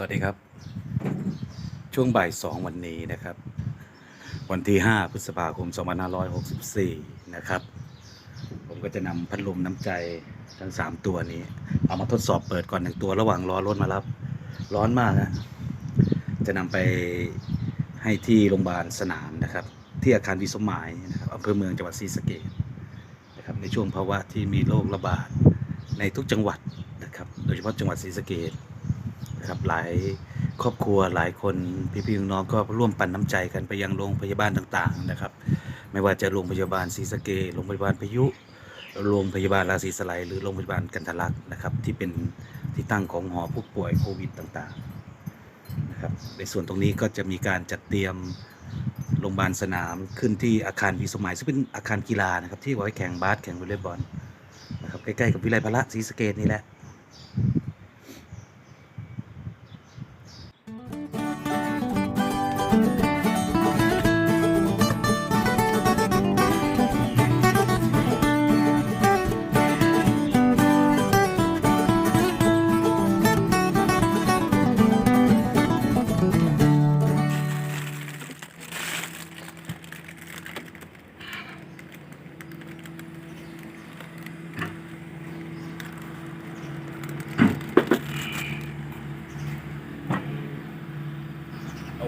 วัสดีครับ ช่วงบ่ายสองวันนี้นะครับ วันที่ 5 พฤษภาคม 2564 นะครับ ผมก็จะนำพัดลมน้ำใจทั้ง 3 ตัวนี้ เอามาทดสอบเปิดก่อนหนึ่งตัวระหว่างรอรถมารับ ร้อนมากฮะจะนำไปให้ที่โรงพยาบาลสนามนะครับ ที่อาคารวิสมหมายนะครับอำเภอเมืองจังหวัดศรีสะเกษนะครับในช่วงภาวะที่มีโรคระบาดในทุกจังหวัดนะครับ โดยเฉพาะจังหวัดศรีสะเกษ นะครับหลายครอบครัวหลายคนพี่ๆน้องก็ร่วมปันน้ำใจกันไปยังโรงพยาบาลต่างๆนะครับ ไม่ว่าจะโรงพยาบาลศรีสะเกษโรงพยาบาลพายุโรงพยาบาลราศีสไลหรือโรงพยาบาลกันทลักนะครับ ที่เป็นที่ตั้งของหอผู้ป่วยโควิดต่างๆนะครับในส่วนตรงนี้ก็จะมีการจัดเตรียมโรงพยาบาลสนามขึ้นที่อาคารวีสมัยซึ่งเป็นอาคารกีฬานะครับที่ไว้แข่งบาสแข่งวอลเลย์บอลนะครับใกล้ๆกับวิไลพละศรีสะเกษนี่แหละ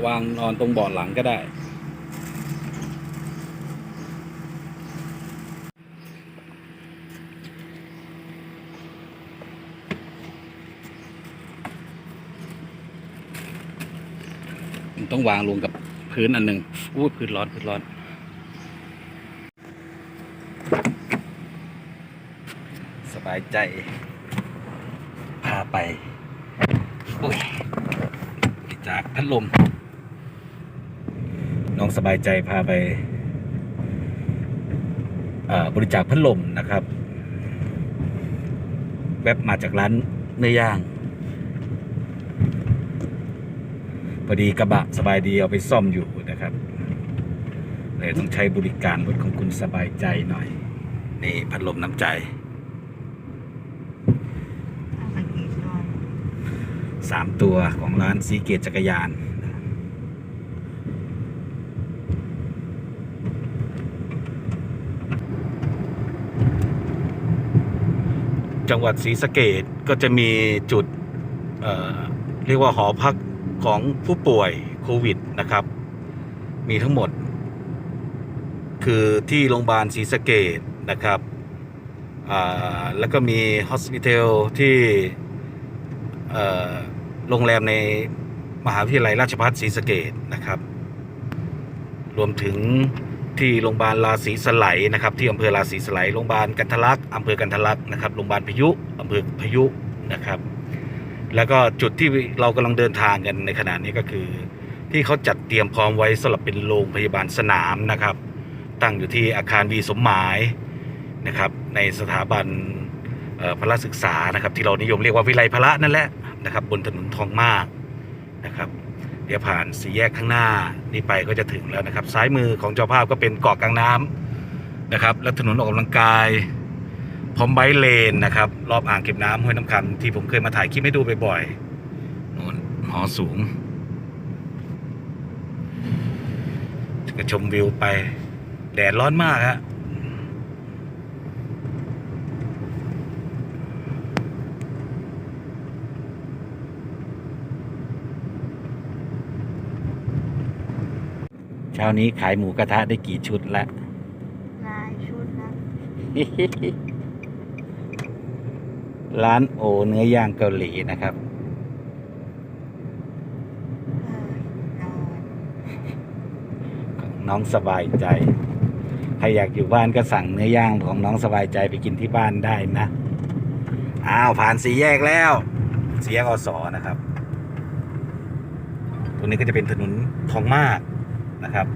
วางนอนตรงเบาะหลังก็ได้ ต้องวางลงกับพื้นอันหนึ่งอู้พื้นร้อนพื้นร้อนสบายใจ พาไปโอ้ยจากพัดลม น้องสบายใจพาไปเอ่อบริจาคพัดลมนะครับ แวบมาจากร้านเนื้อย่างพอดีกระบะสบายดีเอาไปซ่อมอยู่นะครับเลยต้องใช้บริการรถของคุณสบายใจหน่อย นี่พัดลมน้ำใจเอาไปกี่ก้อนสามตัวของร้านซีเกตจักรยาน จังหวัดศรีสะเกดก็จะมีจุดเเรียกว่าหอพักของผู้ป่วยโควิดนะครับ มีทั้งหมด คือที่โรงพยาบาลศรีสะเกดนะครับแล้วก็มีฮอสพิทอลที่โรงแรมในมหาวิทยาลัยราชภัฏศรีสะเกดนะครับ รวมถึง ที่โรงพยาบาลราศีสไลนะครับที่อำเภอราศีสไลโรงพยาบาลกันทะลักอำเภอกันทะลักนะครับโรงพยาบาลพายุอำเภอพายุนะครับ แล้วก็จุดที่เรากำลังเดินทางกันในขณะนี้ก็คือ ที่เขาจัดเตรียมพร้อมไว้สำหรับเป็นโรงพยาบาลสนามนะครับ ตั้งอยู่ที่อาคารวีสมหมายนะครับ ในสถาบันพละศึกษานะครับ ที่เรานิยมเรียกว่าวิไลพละนั่นแหละนะครับ บนถนนทองมากนะครับ ดี๋ยวผ่านสี่แยกข้างหน้านี่ไปก็จะถึงแล้วนะครับ ซ้ายมือของเจ้าภาพก็เป็นเกาะกลางน้ำนะครับ และถนนออกกำลังกายพร้อมไบเลนนะครับ รอบอ่างเก็บน้ำห้วยน้ำคำที่ผมเคยมาถ่ายคลิปให้ดูบ่อยๆนู่นหอสูงก็ชมวิวไป แดดร้อนมากฮะ เช้านี้ขายหมูกระทะได้กี่ชุดแล้วลายชุดนะร้านโอเนื้อย่างเกาหลีนะครับเออเอาของน้องสบายใจ ใครอยากอยู่บ้านก็สั่งเนื้อย่างของน้องสบายใจไปกินที่บ้านได้นะอ้าวผ่านสีแยกแล้วสีแยกอสอนะครับ ตรงนี้ก็จะเป็นถนนทองมาก นะครับ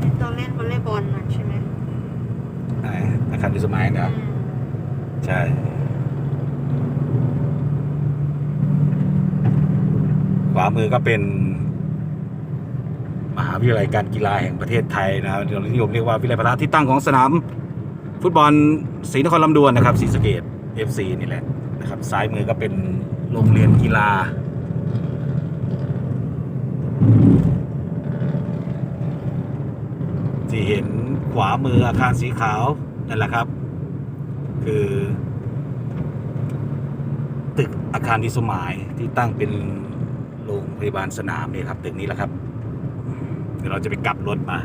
นี่ตัวเล่นวอลเลย์บอลน่ะใช่ไหมอ่าอาคารวิสมัยนะครับอืมใช่ขวามือก็เป็น มหาวิทยาลัยการกีฬาแห่งประเทศไทยนะครับเรานิยมเรียกว่าวิทยาลัยพละที่ตั้งของสนาม ฟุตบอลศรีนครลำดวนนะครับศรีสะเกด FC นี่แหละนะครับซ้ายมือก็เป็นโรงเรียนกีฬา ที่เห็นขวามืออาคารสีขาวนั่นแหละครับ คือ ตึกอาคารวิสมายที่ตั้งเป็นโรงพยาบาลสนามนี่ครับตึกนี้แหละครับ เดี๋ยวเราจะไปกลับรถมา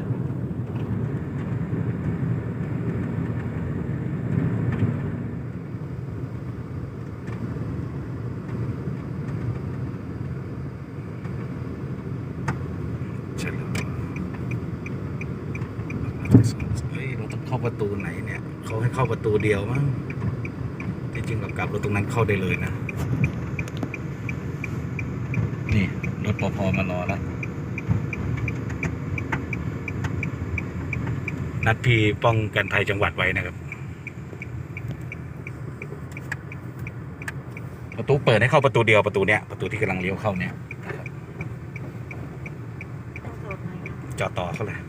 เชิญเลยเฮ้ยเราต้องเข้า ประตูไหนเนี่ยเขาให้เข้าประตูเดียวมั้งที่จริงเรากลับรถตรงนั้นเข้าได้เลยนะ นี่รถปภมารอแล้วนัดพี่ป้องกันภัยจังหวัดไว้นะครับ ประตูเปิดให้เข้าประตูเดียวประตูเนี้ยประตูที่กำลังเลี้ยวเข้าเนี่ยนะครับต้องโดดไหมจอดต่อเขาเลย